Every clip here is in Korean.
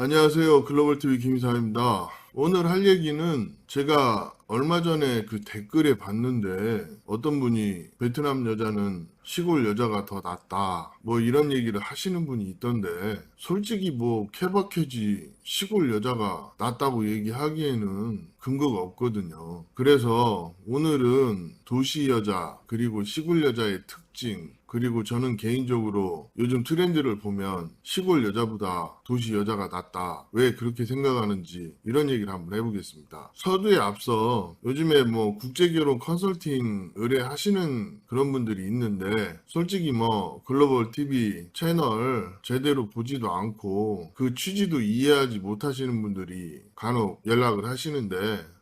안녕하세요. 글로벌TV 김이사입니다. 오늘 할 얘기는 제가 얼마 전에 그 댓글에 봤는데 어떤 분이 베트남 여자는 시골 여자가 더 낫다 뭐 이런 얘기를 하시는 분이 있던데 솔직히 뭐 케바케지 시골 여자가 낫다고 얘기하기에는 근거가 없거든요. 그래서 오늘은 도시 여자 그리고 시골 여자의 특징 그리고 저는 개인적으로 요즘 트렌드를 보면 시골 여자보다 도시 여자가 낫다. 왜 그렇게 생각하는지 이런 얘기를 한번 해보겠습니다. 서두에 앞서 요즘에 뭐 국제결혼 컨설팅 의뢰하시는 그런 분들이 있는데 솔직히 뭐 글로벌 TV 채널 제대로 보지도 않고 그 취지도 이해하지 못하시는 분들이 간혹 연락을 하시는데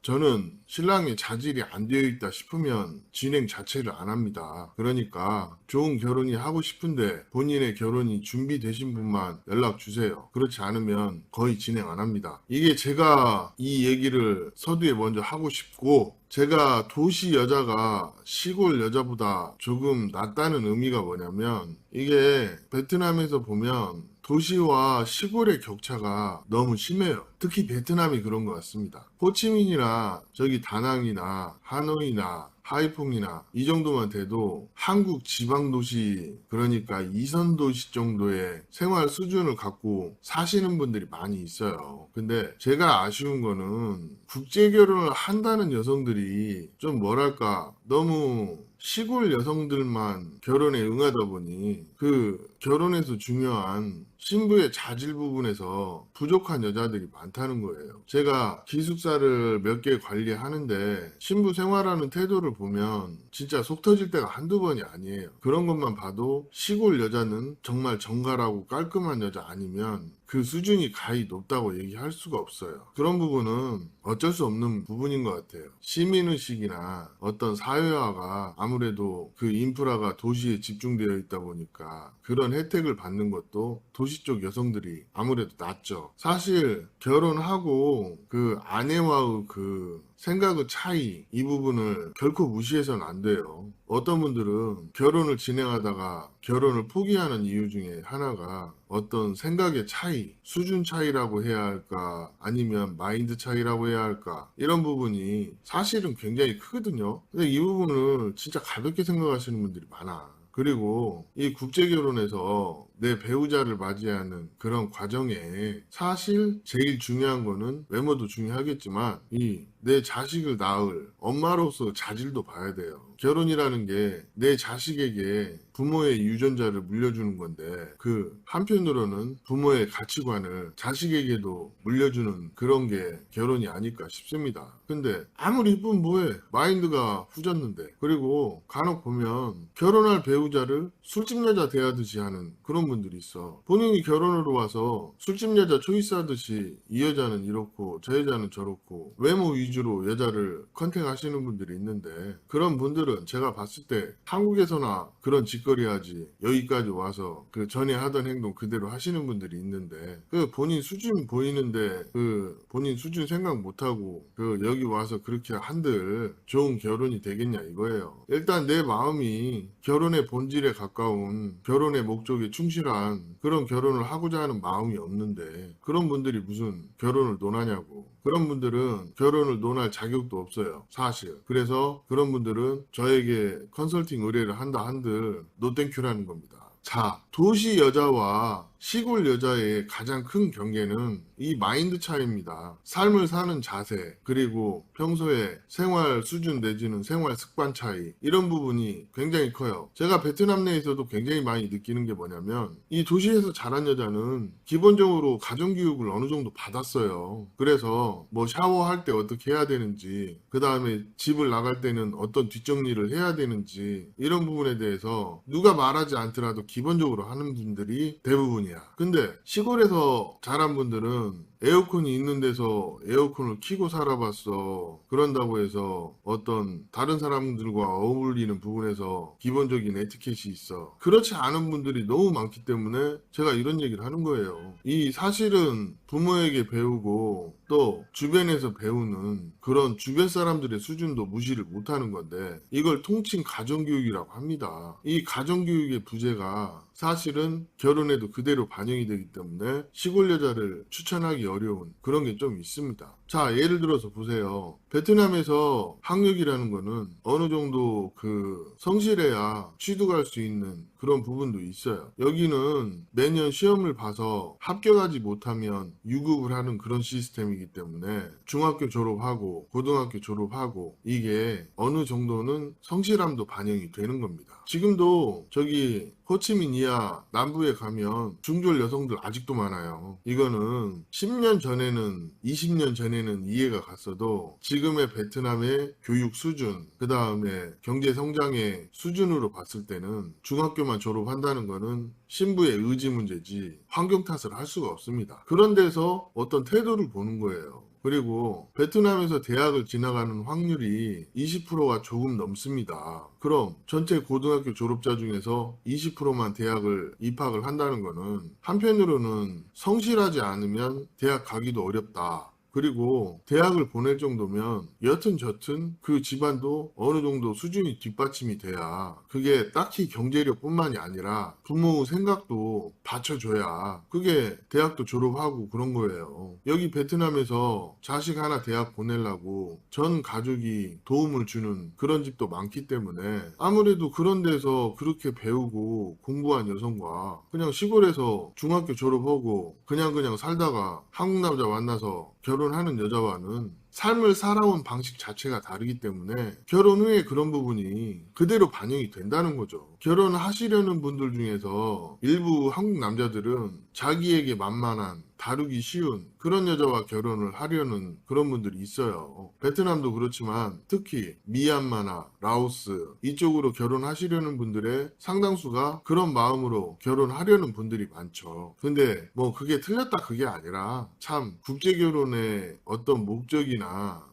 저는 신랑의 자질이 안 되어 있다 싶으면 진행 자체를 안 합니다. 그러니까 좋은 결혼이 하고 싶은데 본인의 결혼이 준비되신 분만 연락 주세요. 그렇지 않으면 거의 진행 안 합니다. 이게 제가 이 얘기를 서두에 먼저 하고 싶고 제가 도시 여자가 시골 여자보다 조금 낫다는 의미가 뭐냐면 이게 베트남에서 보면 도시와 시골의 격차가 너무 심해요. 특히 베트남이 그런 것 같습니다. 호치민이나 저기 다낭이나 하노이나 하이퐁이나 이 정도만 돼도 한국 지방 도시 그러니까 이선 도시 정도의 생활 수준을 갖고 사시는 분들이 많이 있어요. 근데 제가 아쉬운 거는 국제 결혼을 한다는 여성들이 좀 뭐랄까 너무 시골 여성들만 결혼에 응하다 보니 그 결혼에서 중요한 신부의 자질 부분에서 부족한 여자들이 많다는 거예요. 제가 기숙사를 몇 개 관리하는데 신부 생활하는 태도를 보면 진짜 속 터질 때가 한두 번이 아니에요. 그런 것만 봐도 시골 여자는 정말 정갈하고 깔끔한 여자 아니면 그 수준이 가히 높다고 얘기할 수가 없어요. 그런 부분은 어쩔 수 없는 부분인 것 같아요. 시민의식이나 어떤 사회화가 아무래도 그 인프라가 도시에 집중되어 있다 보니까 그런 혜택을 받는 것도 도시 쪽 여성들이 아무래도 낫죠. 사실 결혼하고 그 아내와의 그 생각의 차이 이 부분을 결코 무시해서는 안 돼요. 어떤 분들은 결혼을 진행하다가 결혼을 포기하는 이유 중에 하나가 어떤 생각의 차이, 수준 차이라고 해야 할까, 아니면 마인드 차이라고 해야 할까, 이런 부분이 사실은 굉장히 크거든요. 근데 이 부분을 진짜 가볍게 생각하시는 분들이 많아. 그리고 이 국제 결혼에서 내 배우자를 맞이하는 그런 과정에 사실 제일 중요한 거는 외모도 중요하겠지만 이 내 자식을 낳을 엄마로서 자질도 봐야 돼요. 결혼이라는 게 내 자식에게 부모의 유전자를 물려주는 건데 그 한편으로는 부모의 가치관을 자식에게도 물려주는 그런 게 결혼이 아닐까 싶습니다. 근데 아무리 이쁘면 뭐해 마인드가 후졌는데 그리고 간혹 보면 결혼할 배우자를 술집 여자 대하듯이 하는 그런 분들이 있어. 본인이 결혼으로 와서 술집 여자 초이스하듯이 이 여자는 이렇고 저 여자는 저렇고 외모 위주로 여자를 컨택하시는 분들이 있는데 그런 분들은 제가 봤을 때 한국에서나 그런 짓거리 하지 여기까지 와서 그 전에 하던 행동 그대로 하시는 분들이 있는데 그 본인 수준 보이는데 그 본인 수준 생각 못하고 그 여기 와서 그렇게 한들 좋은 결혼이 되겠냐 이거예요. 일단 내 마음이 결혼의 본질에 가까운 결혼의 목적에 충실한 그런 결혼을 하고자 하는 마음이 없는데 그런 분들이 무슨 결혼을 논하냐고 그런 분들은 결혼을 논할 자격도 없어요. 사실. 그래서 그런 분들은 저에게 컨설팅 의뢰를 한다 한들 노땡큐라는 겁니다. 자, 도시 여자와 시골 여자의 가장 큰 경계는 이 마인드 차이입니다. 삶을 사는 자세, 그리고 평소에 생활 수준 내지는 생활 습관 차이, 이런 부분이 굉장히 커요. 제가 베트남 내에서도 굉장히 많이 느끼는 게 뭐냐면, 이 도시에서 자란 여자는 기본적으로 가정교육을 어느 정도 받았어요. 그래서 뭐 샤워할 때 어떻게 해야 되는지, 그 다음에 집을 나갈 때는 어떤 뒷정리를 해야 되는지, 이런 부분에 대해서 누가 말하지 않더라도 기본적으로 하는 분들이 대부분이야. 근데 시골에서 자란 분들은 에어컨이 있는 데서 에어컨을 켜고 살아봤어. 그런다고 해서 어떤 다른 사람들과 어울리는 부분에서 기본적인 에티켓이 있어. 그렇지 않은 분들이 너무 많기 때문에 제가 이런 얘기를 하는 거예요. 이 사실은 부모에게 배우고 또 주변에서 배우는 그런 주변 사람들의 수준도 무시를 못하는 건데 이걸 통칭 가정교육이라고 합니다. 이 가정교육의 부재가 사실은 결혼에도 그대로 반영이 되기 때문에 시골 여자를 추천하기 어 려운 그런 게 좀 있습니다. 자, 예를 들어서 보세요. 베트남에서 학력이라는 거는 어느 정도 그 성실해야 취득할 수 있는 그런 부분도 있어요. 여기는 매년 시험을 봐서 합격하지 못하면 유급을 하는 그런 시스템이기 때문에 중학교 졸업하고 고등학교 졸업하고 이게 어느 정도는 성실함도 반영이 되는 겁니다. 지금도 저기 호치민 이하 남부에 가면 중졸 여성들 아직도 많아요. 이거는 10년 전에는 20년 전에 는 이해가 갔어도 지금의 베트남의 교육 수준, 그 다음에 경제 성장의 수준으로 봤을 때는 중학교만 졸업한다는 거는 신부의 의지 문제지 환경 탓을 할 수가 없습니다. 그런 데서 어떤 태도를 보는 거예요. 그리고 베트남에서 대학을 지나가는 확률이 20%가 조금 넘습니다. 그럼 전체 고등학교 졸업자 중에서 20%만 대학을 입학을 한다는 거는 한편으로는 성실하지 않으면 대학 가기도 어렵다. 그리고 대학을 보낼 정도면 여튼 저튼 그 집안도 어느 정도 수준이 뒷받침이 돼야 그게 딱히 경제력뿐만이 아니라 부모 생각도 받쳐줘야 그게 대학도 졸업하고 그런 거예요. 여기 베트남에서 자식 하나 대학 보내려고 전 가족이 도움을 주는 그런 집도 많기 때문에 아무래도 그런 데서 그렇게 배우고 공부한 여성과 그냥 시골에서 중학교 졸업하고 그냥 그냥 살다가 한국 남자 만나서 결혼하는 여자와는 삶을 살아온 방식 자체가 다르기 때문에 결혼 후에 그런 부분이 그대로 반영이 된다는 거죠. 결혼하시려는 분들 중에서 일부 한국 남자들은 자기에게 만만한 다루기 쉬운 그런 여자와 결혼을 하려는 그런 분들이 있어요. 베트남도 그렇지만 특히 미얀마나 라오스 이쪽으로 결혼하시려는 분들의 상당수가 그런 마음으로 결혼하려는 분들이 많죠. 근데 뭐 그게 틀렸다 그게 아니라 참 국제 결혼의 어떤 목적이나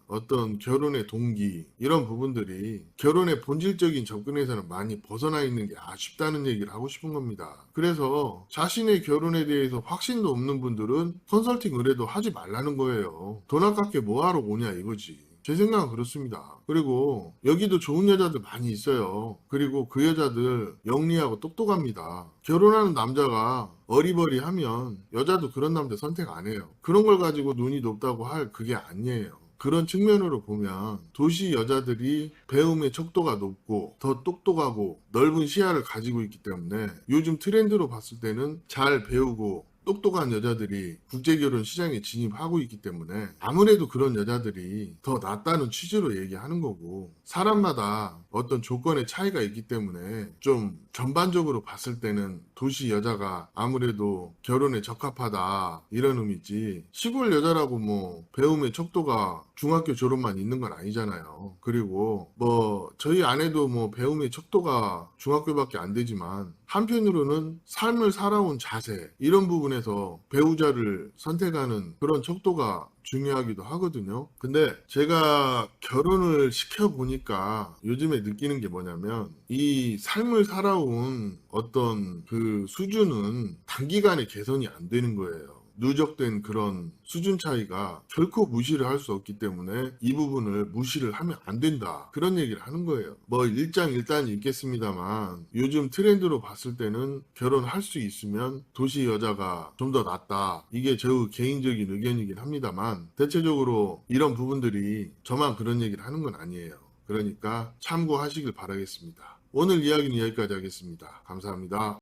어떤 결혼의 동기 이런 부분들이 결혼의 본질적인 접근에서는 많이 벗어나 있는 게 아쉽다는 얘기를 하고 싶은 겁니다. 그래서 자신의 결혼에 대해서 확신도 없는 분들은 컨설팅 의뢰도 하지 말라는 거예요. 돈 아깝게 뭐하러 오냐 이거지. 제 생각은 그렇습니다. 그리고 여기도 좋은 여자들 많이 있어요. 그리고 그 여자들 영리하고 똑똑합니다. 결혼하는 남자가 어리버리하면 여자도 그런 남자 선택 안 해요. 그런 걸 가지고 눈이 높다고 할 그게 아니에요. 그런 측면으로 보면 도시 여자들이 배움의 척도가 높고 더 똑똑하고 넓은 시야를 가지고 있기 때문에 요즘 트렌드로 봤을 때는 잘 배우고 똑똑한 여자들이 국제결혼 시장에 진입하고 있기 때문에 아무래도 그런 여자들이 더 낫다는 취지로 얘기하는 거고 사람마다 어떤 조건의 차이가 있기 때문에 좀 전반적으로 봤을 때는 도시 여자가 아무래도 결혼에 적합하다 이런 의미지 시골 여자라고 뭐 배움의 척도가 중학교 졸업만 있는 건 아니잖아요. 그리고 뭐 저희 아내도 뭐 배움의 척도가 중학교밖에 안 되지만 한편으로는 삶을 살아온 자세 이런 부분에서 배우자를 선택하는 그런 척도가 중요하기도 하거든요. 근데 제가 결혼을 시켜보니까 요즘에 느끼는 게 뭐냐면 이 삶을 살아온 어떤 그 수준은 단기간에 개선이 안 되는 거예요. 누적된 그런 수준 차이가 결코 무시를 할 수 없기 때문에 이 부분을 무시를 하면 안 된다. 그런 얘기를 하는 거예요. 뭐 일장일단이 있겠습니다만 요즘 트렌드로 봤을 때는 결혼할 수 있으면 도시 여자가 좀 더 낫다. 이게 저 개인적인 의견이긴 합니다만 대체적으로 이런 부분들이 저만 그런 얘기를 하는 건 아니에요. 그러니까 참고하시길 바라겠습니다. 오늘 이야기는 여기까지 하겠습니다. 감사합니다.